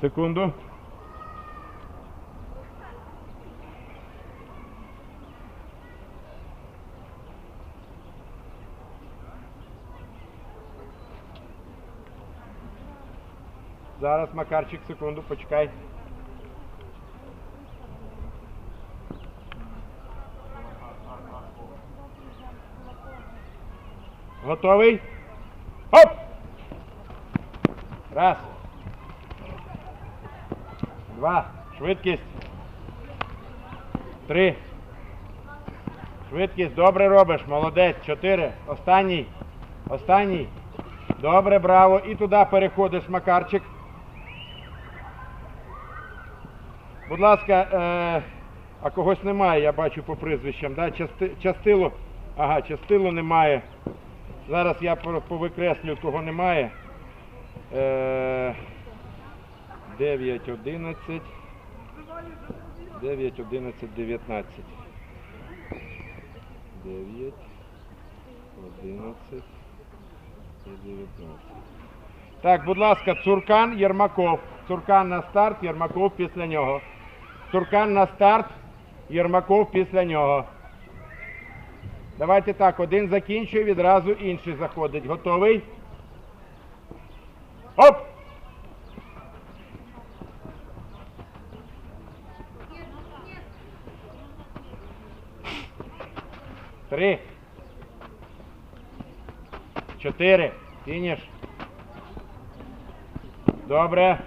Секунду. Зараз, Макарчик, секунду, почекай. Готовий? Хоп! Раз. Два. Швидкість. Три. Швидкість. Добре робиш. Молодець. Чотири. Останній. Останній. Добре, браво. І туди переходиш, Макарчик. Будь ласка, е, а когось немає, я бачу по прізвищам. Да? Части, частило. Ага, частило немає. Зараз я повикреслю, кого немає. Е, 9, 11. 9, 11, 19. 9, 11 і 19. Так, будь ласка, Цуркан Єрмаков. Цуркан на старт, Єрмаков після нього. Цуркан на старт, Єрмаков після нього. Давайте так, один закінчує, відразу інший заходить. Готовий? Оп! Три. Чотири. Фініш. Добре.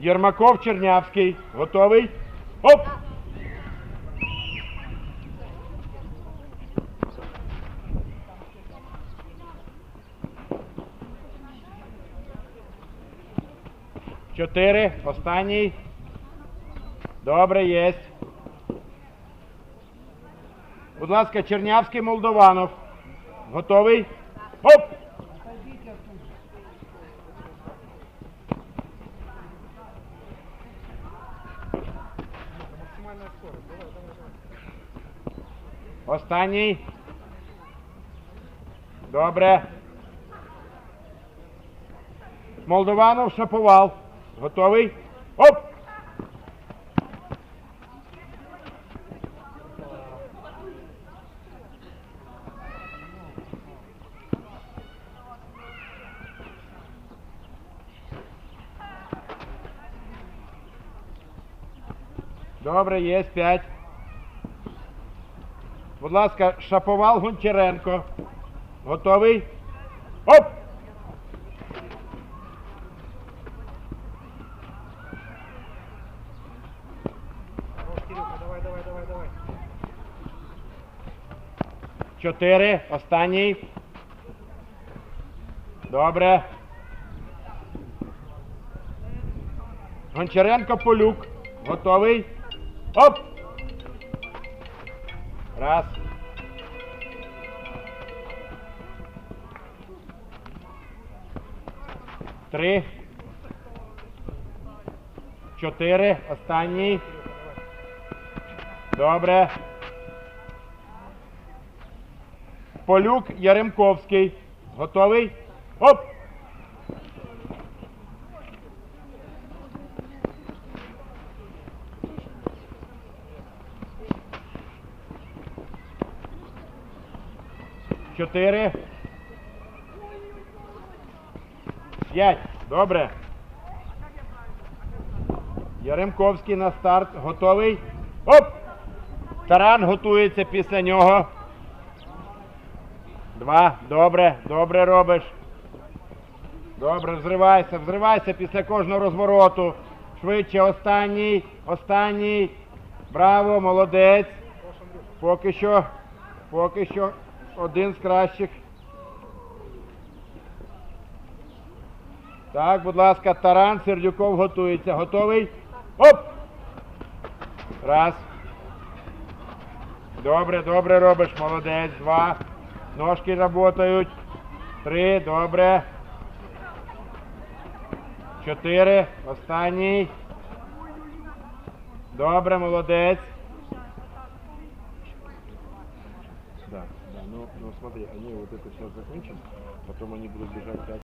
Єрмаков Чернявський. Готовий? Оп! Чотири. Останній. Добре, єсть. Будь ласка, Чернявський Молдованов. Готовий? Оп! Останній. Добре. Молдованов Шаповал. Готовий? Оп! Добре, є п'ять. Будь ласка, Шаповал Гончаренко. Готовий? Оп! Чотири. Останній. Добре. Гончаренко Полюк. Готовий? Оп! Раз. Три. Чотири. Останній. Добре. Полюк Яремковський. Готовий? Оп! Чотири. П'ять. Добре. Яремковський на старт. Готовий? Оп! Таран готується після нього. Два. Добре, добре робиш. Добре, взривайся, взривайся після кожного розвороту. Швидше, останній, останній. Браво, молодець. Поки що, поки що один з кращих. Так, будь ласка, Таран Сердюков готується. Готовий? Оп! Раз. Добре, добре робиш, молодець. Два. Ножки работають. Три, добре. Чотири. Останній. Добре, молодець. Да, ну, ну смотри, они вот это сейчас закончат, потом они будут бежать 5